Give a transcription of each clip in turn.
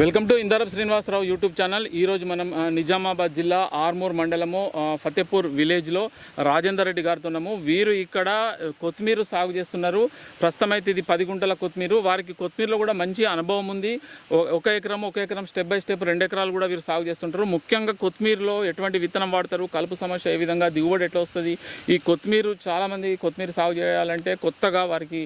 Welcome to Indarap Srinivasarao YouTube channel. ఈరోజు మనం నిజామాబాద్ జిల్లా ఆర్మూర్ మండలము ఫతేపూర్ విలేజ్లో రాజేందర్ రెడ్డి గారితో ఉన్నాము. వీరు ఇక్కడ కొత్తిమీర సాగు చేస్తున్నారు. ప్రస్తుతం అయితే ఇది పది గుంటల కొత్తిమీర. వారికి కొత్తిమీరలో కూడా మంచి అనుభవం ఉంది. ఒక ఎకరం ఒక ఎకరం స్టెప్ బై స్టెప్ రెండు ఎకరాలు కూడా వీరు సాగు చేస్తుంటారు. ముఖ్యంగా కొత్తిమీరలో ఎటువంటి విత్తనం వాడతారు? కలుపు సమస్య ఏ విధంగా? దిగుబడి ఎట్లా వస్తుంది? ఈ కొత్తిమీర చాలామంది కొత్తిమీర సాగు చేయాలంటే కొత్తగా వారికి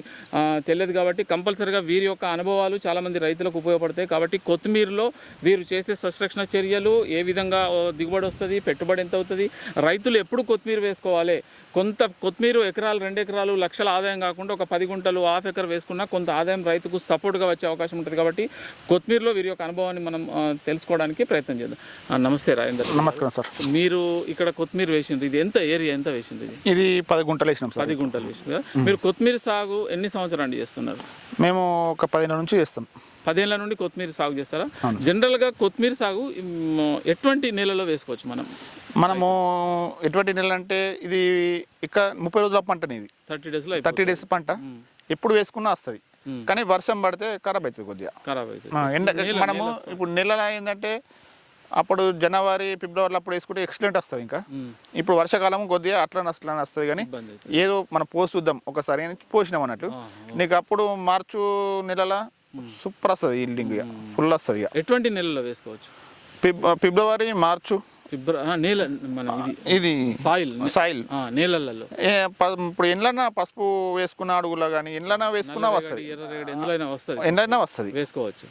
తెలియదు కాబట్టి కంపల్సరీగా వీరి యొక్క అనుభవాలు చాలామంది రైతులకు ఉపయోగపడతాయి. కాబట్టి కొత్తిమీరలో వీరు చేసే సస్రక్షణ చర్యలు ఏ విధంగా దిగుబడి వస్తుంది పెట్టుబడి ఎంత అవుతుంది రైతులు ఎప్పుడు కొత్తిమీర వేసుకోవాలి? కొంత కొత్తిమీర ఎకరాలు రెండు ఎకరాలు లక్షల ఆదాయం కాకుండా ఒక పది గుంటలు హాఫ్ ఎకర్ వేసుకున్నా కొంత ఆదాయం రైతుకు సపోర్ట్గా వచ్చే అవకాశం ఉంటుంది కాబట్టి కొత్తిమీరలో వీరి యొక్క అనుభవాన్ని మనం తెలుసుకోవడానికి ప్రయత్నం చేద్దాం. నమస్తే రాజేందర్ నమస్కారం సార్. మీరు ఇక్కడ కొత్తిమీర వేసింది ఇది ఎంత ఏరియా ఎంత వేసింది ఇది? ఇది పది గుంటలు వేసినాం సార్. పది గుంటలు వేసింది మీరు కొత్తిమీర సాగు ఎన్ని సంవత్సరాలు చేస్తున్నారు? మేము ఒక పదిహేను నుంచి చేస్తాం. పదేళ్ళ నుండి కొత్తిమీర సాగు చేస్తారా? జనరల్గా కొత్తిమీర సాగు ఎటువంటి నేలలో వేసుకోవచ్చు మనం? మనము ఎటువంటి నెల అంటే ఇది ఇక ముప్పై రోజుల పంటని ఇది. థర్టీ డేస్లో థర్టీ డేస్ పంట. ఎప్పుడు వేసుకున్నా వస్తుంది. కానీ వర్షం పడితే ఖరాబ్ అవుతుంది కొద్దిగా. ఖరాబ్ అవుతుంది ఎండ మనము ఇప్పుడు నెల ఏంటంటే అప్పుడు జనవరి ఫిబ్రవరిలో అప్పుడు వేసుకుంటే ఎక్సలెంట్ వస్తుంది ఇంకా. ఇప్పుడు వర్షాకాలం కొద్దిగా అట్లా అట్లా వస్తుంది కానీ ఏదో మనం పోసి చూద్దాం. ఒకసారి అని పోసినాం అన్నట్టు. నీకు అప్పుడు మార్చు నెలల సూపర్ వస్తుంది ఈల్డింగ్ ఇక. ఫుల్ వస్తుంది ఇక. ఎటువంటి నెలలో వేసుకోవచ్చు? Feb February March. నేల మన ఇది సాయిల్. సాయిల్. నేలలలో. ఇప్పుడు ఎండ్లన్నా పసుపు వేసుకున్న అడుగులో కానీ ఎండ్లన్నా వేసుకున్నా వస్తుంది. ఎందులో వస్తుంది. ఎండైనా వస్తుంది. వేసుకోవచ్చు.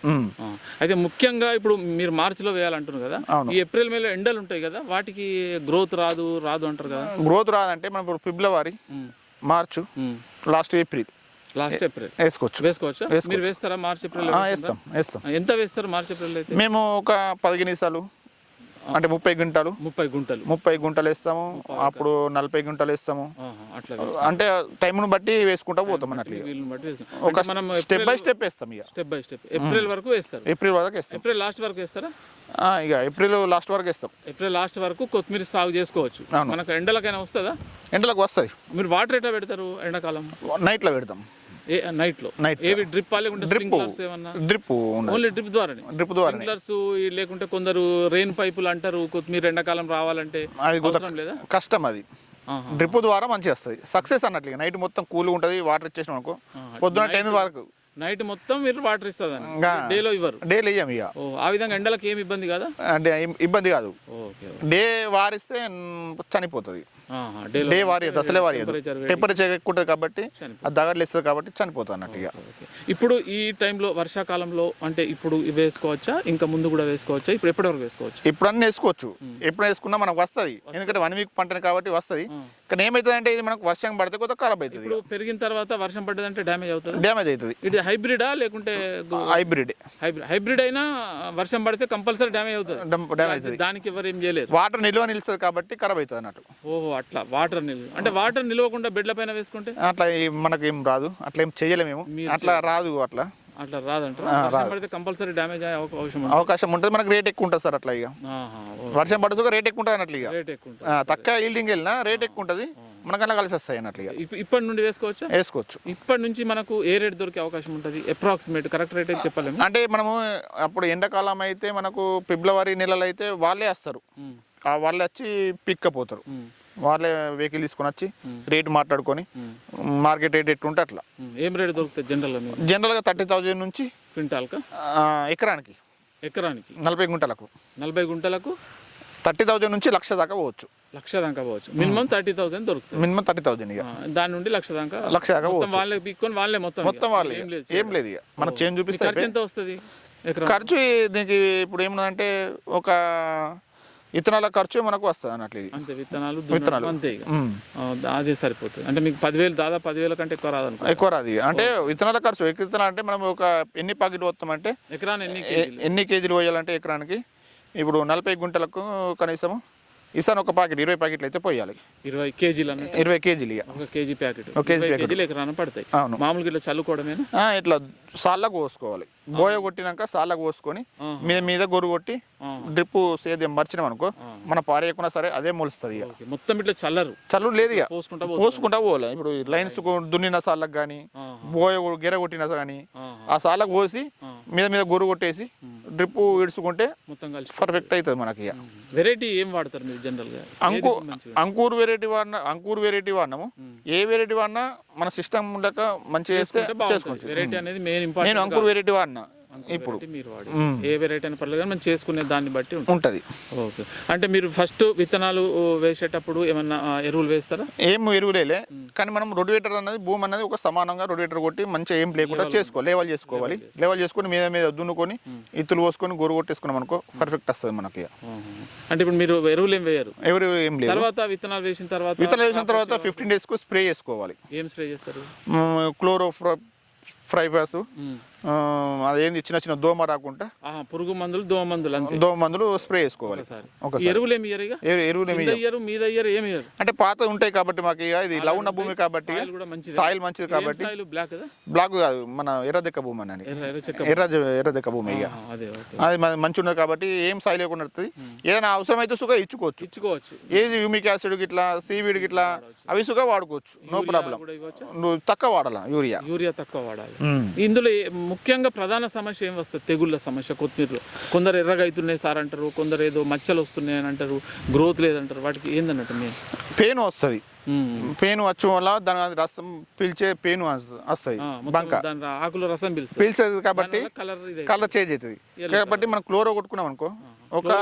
అయితే ముఖ్యంగా ఇప్పుడు మీరు మార్చిలో వేయాలంటున్నారు కదా. ఈ ఏప్రిల్ మేలో ఎండలు ఉంటాయి కదా వాటికి గ్రోత్ రాదు రాదు అంటారు కదా? గ్రోత్ రాదంటే మనం ఇప్పుడు February March. Last April. Last April వేసుకోవచ్చు. వేసుకోవచ్చా? మీరు వేస్తారా? మార్చ్ ఏప్రిల్ వేస్తాం వేస్తాం. ఎంత వేస్తారు మార్చ్ ఏప్రిల్ అయితే? మేము ఒక పది గినిసాలు అంటే ముప్పై గుంటలు. ముప్పై గుంటలు. ముప్పై గుంటలు వేస్తాము. అప్పుడు నలభై గుంటలు వేస్తాము. అంటే టైంను బట్టి వేసుకుంటా పోతాం అన్నట్లు. ఒక మనం స్టెప్ బై స్టెప్ వేస్తాం ఇక. Step by step. ఏప్రిల్ వరకు వేస్తారు. ఏప్రిల్ వరకు వేస్తాం. ఏప్రిల్ లాస్ట్ వరకు వేస్తారా? ఇక ఏప్రిల్ లాస్ట్ వరకు వేస్తాం. ఏప్రిల్ లాస్ట్ వరకు కొత్తిమీర సాగు చేసుకోవచ్చు. మనకు ఎండలకైనా వస్తుందా? ఎండలకు వస్తుంది మీరు వాటర్ ఎట్లా పెడతారు ఎండాకాలం? నైట్లో పెడతాం. నైట్లో Night ఏవి drip drip drip only drip ద్వారానే. డ్రిప్ ద్వారా స్ప్రింక్లర్స్ లేకుంటే కొందరు రెయిన్ పైపులు అంటారు కొత్తిమీర ఎండాకాలం రావాలంటే అది లేదా? కష్టం అది. డ్రిప్ ద్వారా మంచిగా వస్తుంది. సక్సెస్ అన్నట్లు నైట్ మొత్తం కూల్ ఉంటుంది వాటర్ ఇచ్చేసినాం అనుకో. పొద్దున టెన్ వరకు. నైట్ మొత్తం మీరు వాటర్ ఇస్తుందని ఇంకా డేలో ఇవ్వరు. డైలీ వేయం ఇక. ఓ ఆ విధంగా ఎండలకు ఏమి ఇబ్బంది కదా? అంటే ఇబ్బంది కాదు. ఓకే డే వారిస్తే చనిపోతుంది. డే వారి దశలే వారి టెంపరేచర్ ఎక్కువ ఉంటుంది కాబట్టి. అది ఇస్తుంది కాబట్టి చనిపోతుంది అన్నట్టు ఇక. ఇప్పుడు ఈ టైంలో వర్షాకాలంలో అంటే ఇప్పుడు వేసుకోవచ్చా? ఇంకా ముందు కూడా వేసుకోవచ్చా? ఇప్పుడు ఎప్పటి వరకు వేసుకోవచ్చు? ఇప్పుడు అన్నీ వేసుకోవచ్చు ఎప్పుడు వేసుకున్నా మనకు వస్తుంది. ఎందుకంటే వన్ వీక్ పంటని కాబట్టి వస్తుంది. కానీ ఏమవుతుంది అంటే ఇది మనకు వర్షం పడితే కొత్త ఖరాబ్ అవుతుంది ఇప్పుడు పెరిగిన తర్వాత వర్షం పడ్డదంటే డ్యామేజ్ అవుతుంది? డ్యామేజ్ అవుతుంది. ఇది హైబ్రిడా లేకుంటే హైబ్రిడ్. హైబ్రిడ్ హైబ్రిడ్ అయినా వర్షం పడితే కంపల్సరీ డ్యామేజ్ అవుతుంది. డ్యామేజ్ అవుతుంది. దానికి ఎవరు ఏం చేయలేరు వాటర్ నిల్వ నిలుస్తుంది కాబట్టి ఖరాబ్ అవుతుంది అన్నట్టు ఓహో అట్లా వాటర్ నిల్వ అంటే వాటర్ నిలవకుండా బెడ్ల పైన వేసుకుంటే? అట్లా మనకి ఏం రాదు. అట్లా ఏం చేయలేము అట్లా రాదు అట్లా. అట్లా పడితే కంపల్సరీ డ్యామేజ్ అయ్యే అవకా- అవకాశం ఉంటుంది. మనకి రేట్ ఎక్కువ ఉంటుంది సార్ అట్లా ఇక. వర్షం పడుతుంది రేట్ ఎక్కువ ఉంటుంది అన్నట్లు ఇక. రేట్ ఎక్కువ తక్కువ ఈల్డింగ్ వెళ్ళినా రేట్ ఎక్కువ ఉంటుంది. మనకన్నా కలిసి వస్తాయి అన్నట్లు ఇక. ఇప్- ఇప్పటి నుండి వేసుకోవచ్చా? వేసుకోవచ్చు. ఇప్పటి నుంచి మనకు ఏ రేట్ దొరికే అవకాశం ఉంటుంది? అప్రాక్సిమేట్ కరెక్ట్ రేట్ అయితే చెప్పలేము. అంటే మనము అప్పుడు ఎండాకాలం అయితే మనకు ఫిబ్రవరి నెలలు అయితే వాళ్ళే వస్తారు. వాళ్ళే వచ్చి పిక్కపోతారు వాళ్ళే వెహికల్ తీసుకొని వచ్చి రేట్ మాట్లాడుకొని మార్కెట్ రేట్ ఎట్టుంటే అట్లా. ఏం రేట్ దొరుకుతుంది జనరల్గా మీకు? జనరల్గా థర్టీ థౌజండ్ నుంచి క్వింటాల్కా? ఎకరానికి. ఎకరానికి? నలభై గుంటలకు. నలభై గుంటలకు? థర్టీ థౌజండ్ నుంచి లక్ష దాకా పోవచ్చు. లక్ష దాకా పోవచ్చు. మినిమం థర్టీ థౌసండ్ దొరుకుతుంది మినిమం థర్టీ థౌజండ్ ఇక. దాని నుండి లక్ష దాకా లక్ష దాకా వాళ్ళే పీక్కొని వాళ్ళే మొత్తం మొత్తం. వాళ్ళే ఏం లేదు ఏం లేదు ఇక. మనం చేంజ్ చూపిస్తే ఖర్చు ఎంత వస్తుంది? ఖర్చు దీనికి ఇప్పుడు ఏమన్నదంటే ఒక ఇతనాల ఖర్చు మనకు వస్తుంది అన్నట్లు ఇది. అంతే విత్తనాలు దున్నడం అంతే ఇక. అదే సరిపోతుంది. అంటే మీకు పదివేలు దాదాపు పదివేల కంటే ఎక్కువ రాదనుకో ఎక్కువ రాదు. అంటే విత్తనాల ఖర్చు ఎక్కువ విత్తనాలు అంటే మనం ఒక ఎన్ని ప్యాకెట్ పోతామంటే ఎకరాన్ని ఎన్ని ఎన్ని కేజీలు పోయాలంటే ఎకరానికి? ఇప్పుడు నలభై గుంటలకు కనీసం ఇసాను ఒక ప్యాకెట్ ఇరవై ప్యాకెట్లు అయితే పోయాలి. ఇరవై కేజీలు అన్నట్టు? ఇరవై కేజీలు ఇక ఒక కేజీ ప్యాకెట్. ఒక కేజీ కేజీలు ఎకరాన పడతాయి. అవును. మామూలుగా ఇట్లా చల్లుకోవడమేనా ఇట్లా సాళ్ళకు పోసుకోవాలి బోయ కొట్టినాక సాళ్ళకు పోసుకొని. మీద మీద గొర్రు కొట్టి. డ్రిప్ సేద్యం మర్చినాం అనుకో మన పారేయకున్నా సరే అదే మొలుస్తుంది ఇక. మొత్తం ఇట్లా చల్లరు. చల్లు లేదు ఇక. పోసుకుంటా పోసుకుంటా పోలే ఇప్పుడు లైన్స్ దున్నిన సాళ్ళకు కానీ. బోయ గెర కొట్టిన కానీ. ఆ సాళ్ళకు పోసి. మీద మీద గొర్రు కొట్టేసి డ్రిప్ ఇడుచుకుంటే మొత్తం కలిసి పర్ఫెక్ట్ అవుతుంది మనకి ఇక. వెరైటీ ఏం వాడతారు మీరు జనరల్గా అంకు అంకూర్ వెరైటీ వాడిన అంకూర్ వెరైటీ వాడినాము. ఏ వెరైటీ వాడినా మన సిస్టమ్ ఉండక మంచిగా చేస్తే చేసుకోవచ్చు వెరైటీ అనేది మెయిన్ నేను అంకూర్ వెరైటీ వాడినా. ఇప్పుడు. ఏ వెరైటీ అయినా పర్లేదు కానీ మనం చేసుకునే దాన్ని బట్టి ఉంటుంది. ఓకే. అంటే మీరు ఫస్ట్ విత్తనాలు వేసేటప్పుడు ఏమన్నా ఎరువులు వేస్తారా? ఏం ఎరువులేలే. కానీ మనం రొడివేటర్ అనేది భూమి అనేది ఒక సమానంగా రొడివేటర్ కొట్టి మంచిగా ఏం లేకుండా చేసుకోవాలి లేవల్ చేసుకోవాలి. లేవల్ చేసుకొని మీద మీద దున్నుకొని ఇత్తులు పోసుకొని గొరు కొట్టేసుకున్నాం అనుకో పర్ఫెక్ట్ వస్తుంది మనకి. అంటే ఇప్పుడు మీరు ఎరువులు ఏం వేయరు? ఎవరు ఏం లేదు. తర్వాత విత్తనాలు వేసిన తర్వాత విత్తనాలు వేసిన తర్వాత ఫిఫ్టీన్ డేస్కు స్ప్రే చేసుకోవాలి. ఏం స్ప్రే చేస్తారు? Chlorpyrifos. అదేంది చిన్న చిన్న దోమ రాకుండా పురుగు మందులు దోమ మందులు దోమ మందులు స్ప్రే చేసుకోవాలి. ఎరువులు ఏమి ఎరువులు ఏమి మీద ఏమి అంటే పాత ఉంటాయి కాబట్టి మాకు ఇక ఇది లవున్న భూమి కాబట్టి సాయిల్ మంచిది. కాబట్టి. బ్లాక్ కదా? మన ఎర్రదెక్క భూమి అని. ఎర్ర ఎర్రదెక్క భూమి ఇక. అదే మంచి ఉన్నది కాబట్టి ఏం సాయిల్ లేకుండా ఏదైనా అవసరం అయితే సుగా ఇచ్చుకోవచ్చు. ఇచ్చుకోవచ్చు. ఏది యూమిక్ యాసిడ్ గిట్లా సీవీడ్ గిట్లా అవి సుగా వాడుకోవచ్చు. No problem. నువ్వు తక్కువ వాడాలా యూరియా? యూరియా తక్కువ వాడాలి. ఇందులో ముఖ్యంగా ప్రధాన సమస్య ఏం వస్తుంది? తెగుళ్ళ సమస్య కొత్తిమీరలో. కొందరు ఎర్రగా అవుతున్నాయి సార్ అంటారు కొందరు ఏదో మచ్చలు వస్తున్నాయి అని అంటారు గ్రోత్ లేదంటారు. వాటికి ఏందన్నట్టు మేము పెయిన్ వస్తుంది. పెయిన్ వచ్చడం వల్ల దాని రసం పీల్చే పెయిన్ వస్తుంది. బంక. దాని ఆకుల రసం పీల్చేది కాబట్టి కలర్ కలర్ చేంజ్ అవుతుంది. కాబట్టి మనం క్లోరో కొట్టుకున్నాం అనుకో ఒక.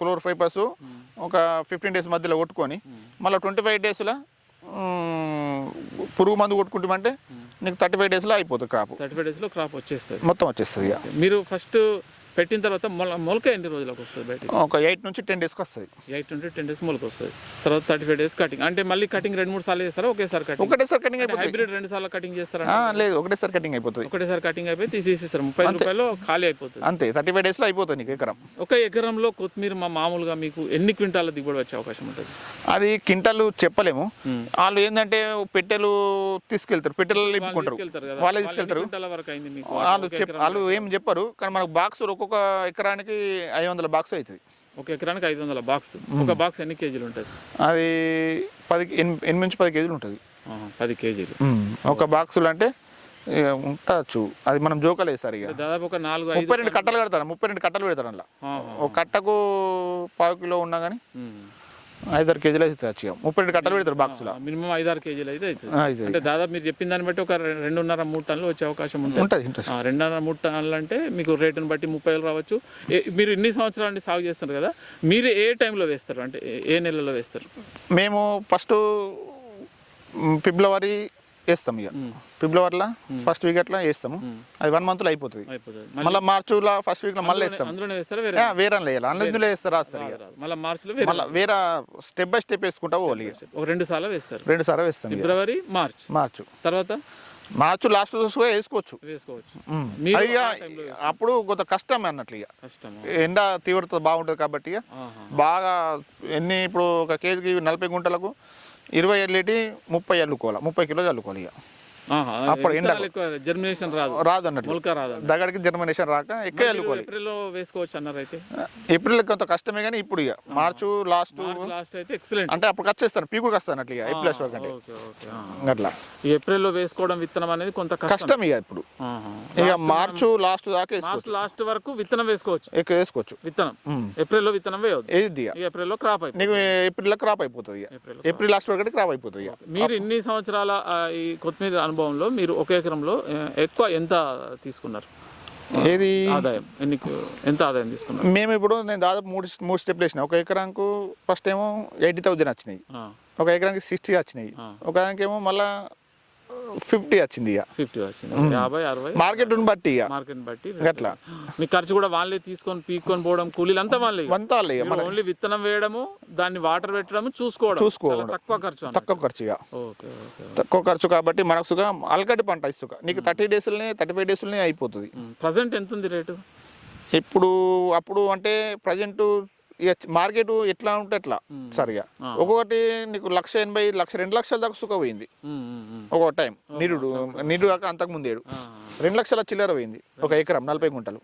క్లోర్ ఫైపర్స్ ఒక ఫిఫ్టీన్ డేస్ మధ్యలో కొట్టుకొని మళ్ళీ ట్వంటీ ఫైవ్ డేస్లో పురుగు మందు కొట్టుకుంటామంటే నీకు థర్టీ ఫైవ్ డేస్లో అయిపోతుంది క్రాప్ థర్టీ ఫైవ్ డేస్లో క్రాప్ వచ్చేస్తుంది. మొత్తం వచ్చేస్తుంది ఇక మీరు ఫస్ట్ పెట్టిన తర్వాత మొల మొలక ఎన్ని రోజులకు వస్తుంది బయటికి? ఒక ఎయిట్ నుంచి టెన్ డేస్కి వస్తుంది. ఎయిట్ నుండి టెన్ డేస్ మొలక వస్తుంది. తర్వాత థర్టీ ఫైవ్ డేస్ కటింగ్. అంటే మళ్ళీ కటింగ్ రెండు మూడు సార్లు చేస్తారా? ఒకేసారి కటింగ్? ఒకటేసారి కటింగ్ అయిపోతుంది హైబ్రిడ్ రెండు సార్లు కటింగ్ చేస్తారా? లేదు ఒకటేసారి కటింగ్ అయిపోతుంది. ఒకటేసారి కటింగ్ అయిపోయి తీసేసేస్తారు. ముప్పై రూపాయలు ఖాళీ అయిపోతుంది. అంతే థర్టీ ఫైవ్ డేస్లో అయిపోతుంది నీకు ఎకరం. ఒక ఎకరంలో కొత్తిమీర మా మామూలుగా మీకు ఎన్ని క్వింటాల దిగుబడి వచ్చే అవకాశం ఉంటుంది? అది కింటలు చెప్పలేము. వాళ్ళు ఏంటంటే పెట్టెలు తీసుకెళ్తారు. పెట్టెలు వాళ్ళే తీసుకెళ్తారు క్వింటాల వరకు అయింది మీకు? వాళ్ళు వాళ్ళు ఏం చెప్పరు. కానీ మనకు బాక్స్ ఒక్కొక్క ఎకరానికి ఐదు వందల బాక్స్ అవుతుంది. ఒక ఎకరానికి ఐదు వందల బాక్స్ ఒక బాక్స్ ఎన్ని కేజీలు ఉంటుంది? అది పది ఎనిమిది నుంచి పది కేజీలు ఉంటుంది. పది కేజీలు. ఒక బాక్సులు అంటే ఉండొచ్చు. అది మనం జోకలు వేస్తారు ఇక దాదాపు ఒక నాలుగు ముప్పై రెండు కట్టలు. పెడతారు ముప్పై రెండు కట్టలు పెడతారు అందులో. ఆహా. ఒక కట్టకు పావు కిలో ఉన్నా కానీ. ఐదారు కేజీలు అవుతుంది ఇక. ముప్పై రెండు కట్టలు పెడతారు బాక్సులో మినిమం ఐదారు కేజీలు అయితే అవుతుంది. అయితే అంటే దాదాపు మీరు చెప్పిన దాన్ని బట్టి ఒక రెండున్నర మూడు టన్నులు వచ్చే అవకాశం ఉంటుంది. ఉంటుంది ఇంట్రెస్ట్ ఆ, రెండున్నర మూడు టన్నులు అంటే మీకు రేటుని బట్టి ముప్పై వేలు రావచ్చు. మీరు ఇన్ని సంవత్సరాల నుండి సాగు చేస్తారు కదా మీరు ఏ టైంలో వేస్తారు? అంటే ఏ నెలలో వేస్తారు? మేము ఫస్ట్ ఫిబ్రవరి వేస్తాం ఇక. ఫిబ్రవరిలో ఫస్ట్ వీక్ అట్లా వేస్తాము. అది వన్ మంత్లో అయిపోతుంది. అయిపోతుంది. మళ్ళీ మార్చిలో ఫస్ట్ వీక్లో మళ్ళీ వేస్తాం. వేరే వేయాలి. అందులో వేస్తారు రాస్తారు. మళ్ళీ వేరే స్టెప్ బై స్టెప్ వేసుకుంటా పోవాలి రెండు సార్లు వేస్తారు. రెండు సార్లు వేస్తాం ఫిబ్రవరి మార్చ్ మార్చు తర్వాత? మార్చు లాస్ట్ కూడా వేసుకోవచ్చు. అప్పుడు కొంత కష్టం అన్నట్లు ఇక. ఎండ తీవ్రత బాగుంటుంది కాబట్టి. బాగా ఎన్ని ఇప్పుడు ఒక కేజీకి నలభై గుంటలకు ఇరవై ఎల్లిటి ముప్పై అల్లుకోవాలి ముప్పై కిలో చల్లుకోవాలి ఇక. అప్పుడు ఎండ జర్మినేషన్ రాదు రాదు. అన్నట్లు మొలక రాదు దగ్గరికి జర్మినేషన్ రాక ఎక్కువ చల్లుకోవాలి ఏప్రిల్లో వేసుకోవచ్చు అన్నారు అయితే. ఏప్రిల్ కొంత కష్టమే కానీ ఇప్పుడు ఇక. March last. లాస్ట్ అయితే ఎక్సలెంట్ అంటే అప్పుడు వచ్చేస్తాను పీకుడికి వస్తాను అట్లా ఏప్రిల్ వరకు అంటే. ఓకే ఓకే అట్లా. ఏప్రిల్లో వేసుకోవడం విత్తనం అనేది కొంత కష్టం ఇక ఇప్పుడు. ఇక మార్చు లాస్ట్ దాకా మార్చ్ లాస్ట్ వరకు విత్తనం వేసుకోవచ్చు. ఎక్కువ వేసుకోవచ్చు. విత్తనం. ఏప్రిల్లో విత్తనం వేయవద్దు. ఏది ఏప్రిల్లో క్రాప్ అయిపోతుంది. నీకు ఏప్రిల్లో క్రాప్ అయిపోతుంది ఏప్రిల్ ఏప్రిల్ లాస్ట్ వరకు క్రాప్ అయిపోతుంది మీరు ఇన్ని సంవత్సరాల ఈ కొత్తిమీర అనుభవంలో మీరు ఒక ఎకరంలో ఎక్కువ ఎంత తీసుకున్నారు? ఏది? ఆదాయం ఎన్ని ఎంత ఆదాయం తీసుకున్నారు? మేము ఇప్పుడు నేను దాదాపు మూడు మూడు స్టెప్లు వేసిన. ఒక ఎకరానికి ఫస్ట్ ఏమో ఎయిటీ థౌజండ్ వచ్చినాయి. ఒక ఎకరానికి సిక్స్టీ వచ్చినాయి. ఒక ఏమో మళ్ళా ఫిఫ్టీ వచ్చింది ఇక. ఫిఫ్టీ వచ్చింది. యాభై అరవై. మార్కెట్ని బట్టి ఇక. మార్కెట్ బట్టి అట్లా. మీ ఖర్చు కూడా వాళ్ళే తీసుకొని పీక్కొని పోవడం కూలీలు అంతా వాళ్ళే ఇక. మీరు ఓన్లీ విత్తనం వేయడము దాన్ని వాటర్ పెట్టడము చూసుకోవడం. చూసుకోవడం. తక్కువ ఖర్చు. తక్కువ ఖర్చు ఇక. తక్కువ ఖర్చు కాబట్టి మనకు సుగా అలకటి పంట ఇసుక నీకు థర్టీ డేస్లోనే థర్టీ ఫైవ్ డేస్లోనే అయిపోతుంది. ప్రజెంట్ ఎంత ఉంది రేటు? ఇప్పుడు అప్పుడు అంటే ప్రజెంట్ ఇక మార్కెట్ ఎట్లా ఉంటే ఎట్లా సరిగా. ఒక్కొక్కటి నీకు లక్ష ఎనభై లక్ష రెండు లక్షల దాకా సుఖ పోయింది. ఉమ్, ఉమ్, ఉమ్. ఒక్కొక్క టైం నిరుడు నిరుడు కాక అంతకు ముందేడు. రెండు లక్షల చిల్లర పోయింది. ఒక ఎకరం నలభై గుంటలు.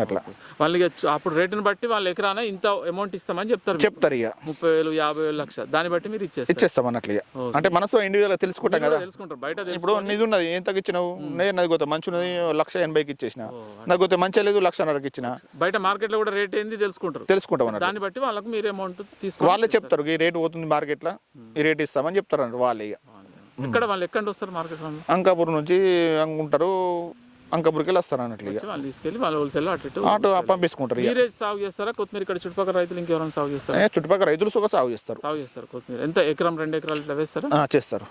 అట్లా. వాళ్ళకి అప్పుడు రేటుని బట్టి వాళ్ళ ఎకరాన ఇంత అమౌంట్ ఇస్తామని చెప్తారు. చెప్తారు ఇక. ముప్పై వేలు యాభై వేలు లక్ష. దాన్ని బట్టి మీరు ఇచ్చేస్తారు. ఇచ్చేస్తాం అన్నట్లు ఇక. అంటే మనసు ఇండివిజువల్ తెలుసుకుంటాం కదా. తెలుసుకుంటారు. బయట ఇప్పుడు నిధి ఉన్నది ఎంత ఇచ్చినావు? నేను నది పోతే మంచి ఉన్నది లక్ష ఎనభైకి ఇచ్చేసిన. నాకు పోతే మంచి లేదు లక్షన్నరకి ఇచ్చిన. బయట మార్కెట్లో కూడా రేట్ ఏంది తెలుసుకుంటారు. తెలుసుకుంటాం దాన్ని బట్టి వాళ్ళకు మీరు అమౌంట్ తీసుకోవాలి వాళ్ళే చెప్తారు ఈ రేటు పోతుంది మార్కెట్లో ఈ రేట్ ఇస్తామని చెప్తారు అన్నట్టు వాళ్ళే ఇక. ఎక్కడ వాళ్ళు ఎక్కడ వస్తారు మార్కెట్ వాళ్ళు అంకాపూర్ నుంచి ఉంటారు అంకాపూర్కి వెళ్ళి వస్తారు అన్నట్లు వాళ్ళు తీసుకెళ్ళి వాళ్ళు హోల్సేల్ అటు అటు పంపించుకుంటారు మీరే సాగు చేస్తారా? కొత్తిమీర ఇక్కడ చుట్టుపక్కల రైతులు ఇంకెవరైనా సాగు చేస్తారా? చుట్టుపక్కల రైతులు సుఖ సాగు చేస్తారు. సాగు చేస్తారు కొత్తిమీర. ఎంత ఎకరం రెండు ఎకరాలు ఇట్లా వేస్తారా? చేస్తారు.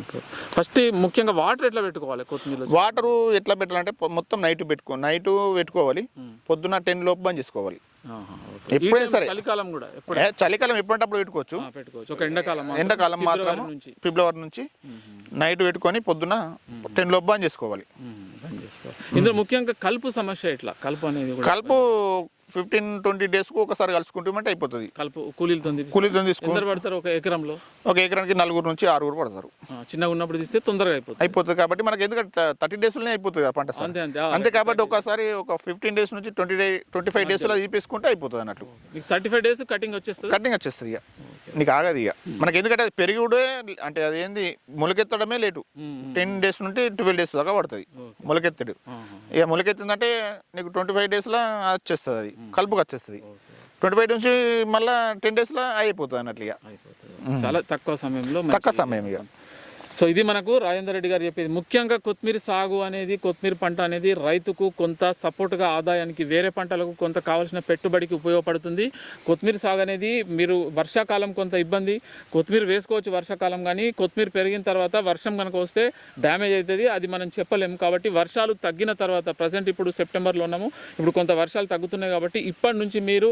ఓకే. ఫస్ట్ ముఖ్యంగా వాటర్ ఎట్లా పెట్టుకోవాలి కొత్తిమీర వాటరు ఎట్లా పెట్టాలంటే మొత్తం నైట్ పెట్టుకో నైట్ పెట్టుకోవాలి. పొద్దున్న టెన్ లోపు బంద్ చేసుకోవాలి. ఎప్పుడైనా సరే. చలికాలం కూడా చలికాలం ఎప్పుడంటే అప్పుడు పెట్టుకోవచ్చు పెట్టుకోవచ్చు. ఒక ఎండాకాలం మాత్రం. ఎండాకాలం మాత్రం ఫిబ్రవరి నుంచి. నైట్ పెట్టుకొని పొద్దున టెన్ లోపు బంద్ చేసుకోవాలి. చేసుకోవాలి ఇందులో ముఖ్యంగా కలుపు సమస్య ఎట్లా? కలుపు అనేది కలుపు ఫిఫ్టీన్ ట్వంటీ డేస్కు ఒకసారి కలుసుకుంటామంటే అయిపోతుంది. కలుపు కూలీలతో కూలీతో తీసుకు ఎంత పడతారు ఒక ఎకరంలో? ఒక ఎకరానికి నలుగురు నుంచి ఆరుగురు పడతారు. చిన్నగా ఉన్నప్పుడు తీస్తే తొందరగా అయిపోతుంది. అయిపోతుంది కాబట్టి మనకి ఎందుకంటే థర్టీ డేస్లోనే అయిపోతుంది ఆ పంట అంతే అంతే. ఆ, అంతే కాబట్టి ఒకసారి ఒక ఫిఫ్టీన్ డేస్ నుంచి ట్వంటీ డే ట్వంటీ ఫైవ్ డేస్లో తీపేసుకుంటే అయిపోతుంది అన్నట్లు. మీకు థర్టీ ఫైవ్ డేస్ కటింగ్ వచ్చేస్తుంది? కటింగ్ వచ్చేస్తుంది ఇక. నీకు ఆగదు ఇక. మనకి ఎందుకంటే అది పెరుగుడే అంటే అది ఏంది మొలకెత్తడమే లేటు. టెన్ డేస్ నుండి ట్వెల్వ్ డేస్ దాకా పడుతుంది. మొలకెత్తడు. ఇక మొలకెత్తిందంటే నీకు ట్వంటీ ఫైవ్ డేస్లో వచ్చేస్తుంది అది. కలుపుకి వచ్చేస్తుంది ట్వంటీ ఫైవ్ నుంచి మళ్ళీ టెన్ డేస్లో అయిపోతుంది అన్నట్లు ఇక అయిపోతుంది. చాలా తక్కువ సమయంలో తక్కువ సమయం ఇక సో ఇది మనకు రాజేందర్ రెడ్డి గారు చెప్పేది. ముఖ్యంగా కొత్తిమీర సాగు అనేది కొత్తిమీర పంట అనేది రైతుకు కొంత సపోర్ట్గా ఆదాయానికి వేరే పంటలకు కొంత కావాల్సిన పెట్టుబడికి ఉపయోగపడుతుంది. కొత్తిమీర సాగు అనేది మీరు వర్షాకాలం కొంత ఇబ్బంది కొత్తిమీర వేసుకోవచ్చు వర్షాకాలం కానీ కొత్తిమీర పెరిగిన తర్వాత వర్షం కనుక వస్తే డ్యామేజ్ అవుతుంది. అది మనం చెప్పలేము కాబట్టి వర్షాలు తగ్గిన తర్వాత ప్రజెంట్ ఇప్పుడు సెప్టెంబర్లో ఉన్నాము. ఇప్పుడు కొంత వర్షాలు తగ్గుతున్నాయి కాబట్టి ఇప్పటి నుంచి మీరు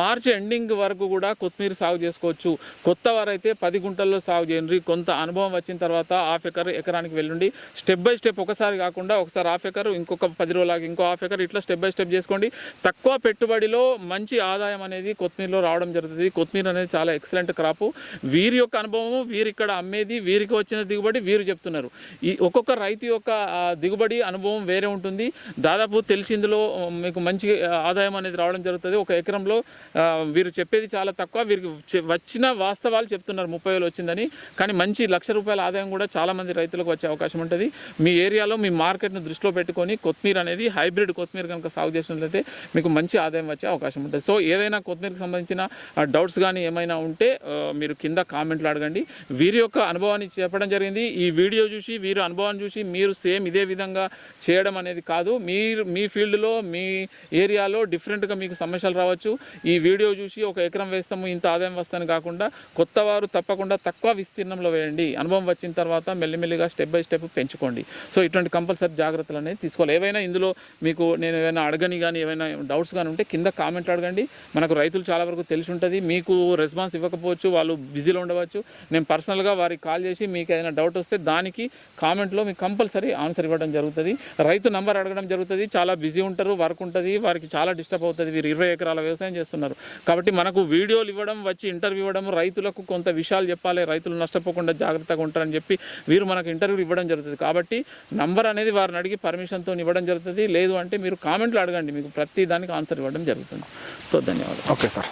మార్చి ఎండింగ్ వరకు కూడా కొత్తిమీర సాగు చేసుకోవచ్చు. కొత్త వారైతే పది గుంటల్లో సాగు చేయండి. కొంత అనుభవం వచ్చిన తర్వాత హాఫ్ ఎకర్ ఎకరానికి వెళ్ళండి స్టెప్ బై స్టెప్ ఒకసారి కాకుండా ఒకసారి హాఫ్ ఎకర్ ఇంకొక పది రోజులకి ఇంకో హాఫ్ ఎకర్ ఇట్లా స్టెప్ బై స్టెప్ చేసుకోండి. తక్కువ పెట్టుబడిలో మంచి ఆదాయం అనేది కొత్తిమీరలో రావడం జరుగుతుంది. కొత్తిమీర అనేది చాలా ఎక్సలెంట్ క్రాప్ వీరి యొక్క అనుభవము వీరు ఇక్కడ అమ్మేది వీరికి వచ్చిన దిగుబడి వీరు చెప్తున్నారు. ఈ ఒక్కొక్క రైతు యొక్క దిగుబడి అనుభవం వేరే ఉంటుంది. దాదాపు తెలిసిందులో మీకు మంచి ఆదాయం అనేది రావడం జరుగుతుంది. ఒక ఎకరంలో వీరు చెప్పేది చాలా తక్కువ. వీరికి వచ్చిన వాస్తవాలు చెప్తున్నారు. ముప్పై వేలు వచ్చిందని. కానీ మంచి లక్ష రూపాయల ఆదాయం కూడా చాలామంది రైతులకు వచ్చే అవకాశం ఉంటుంది. మీ ఏరియాలో మీ మార్కెట్ను దృష్టిలో పెట్టుకొని కొత్తిమీర అనేది హైబ్రిడ్ కొత్తిమీర కనుక సాగు చేసినట్లయితే మీకు మంచి ఆదాయం వచ్చే అవకాశం ఉంటుంది. సో ఏదైనా కొత్తిమీరకు సంబంధించిన డౌట్స్ కానీ ఏమైనా ఉంటే మీరు కింద కామెంట్లు అడగండి. వీరి యొక్క అనుభవాన్ని చెప్పడం జరిగింది. ఈ వీడియో చూసి వీరి అనుభవాన్ని చూసి మీరు సేమ్ ఇదే విధంగా చేయడం అనేది కాదు. మీరు మీ ఫీల్డ్లో మీ ఏరియాలో డిఫరెంట్గా మీకు సమస్యలు రావచ్చు. ఈ వీడియో చూసి ఒక ఎకరం వేస్తాము ఇంత ఆదాయం వస్తాను కాకుండా కొత్త వారు తప్పకుండా తక్కువ విస్తీర్ణంలో వేయండి. అనుభవం వచ్చిన తర్వాత మెల్లిమెల్లిగా స్టెప్ బై స్టెప్ పెంచుకోండి. సో ఇటువంటి కంపల్సరీ జాగ్రత్తలు అనేది తీసుకోవాలి. ఏవైనా ఇందులో మీకు నేను ఏమైనా అడగని కానీ ఏమైనా డౌట్స్ కానీ ఉంటే కింద కామెంట్ అడగండి. మనకు రైతులు చాలా వరకు తెలిసి ఉంటుంది. మీకు రెస్పాన్స్ ఇవ్వకపోవచ్చు వాళ్ళు బిజీలో ఉండవచ్చు. నేను పర్సనల్గా వారికి కాల్ చేసి మీకు ఏదైనా డౌట్ వస్తే దానికి కామెంట్లో మీకు కంపల్సరీ ఆన్సర్ ఇవ్వడం జరుగుతుంది. రైతు నంబర్ అడగడం జరుగుతుంది. చాలా బిజీ ఉంటారు వర్క్ ఉంటుంది. వారికి చాలా డిస్టర్బ్ అవుతుంది. వీరు ఇరవై ఎకరాల వ్యవసాయం చేస్తున్నారు. కాబట్టి మనకు వీడియోలు ఇవ్వడం వచ్చి ఇంటర్వ్యూ ఇవ్వడం రైతులకు కొంత విషయాలు చెప్పాలి. రైతులు నష్టపోకుండా జాగ్రత్తగా ఉంటారని చెప్పి చెప్పి వీరు మనకు ఇంటర్వ్యూ ఇవ్వడం జరుగుతుంది. కాబట్టి నంబర్ అనేది వారిని అడిగి పర్మిషన్తో ఇవ్వడం జరుగుతుంది. లేదు అంటే మీరు కామెంట్లు అడగండి. మీకు ప్రతి దానికి ఆన్సర్ ఇవ్వడం జరుగుతుంది. సో ధన్యవాదాలు. Okay sir.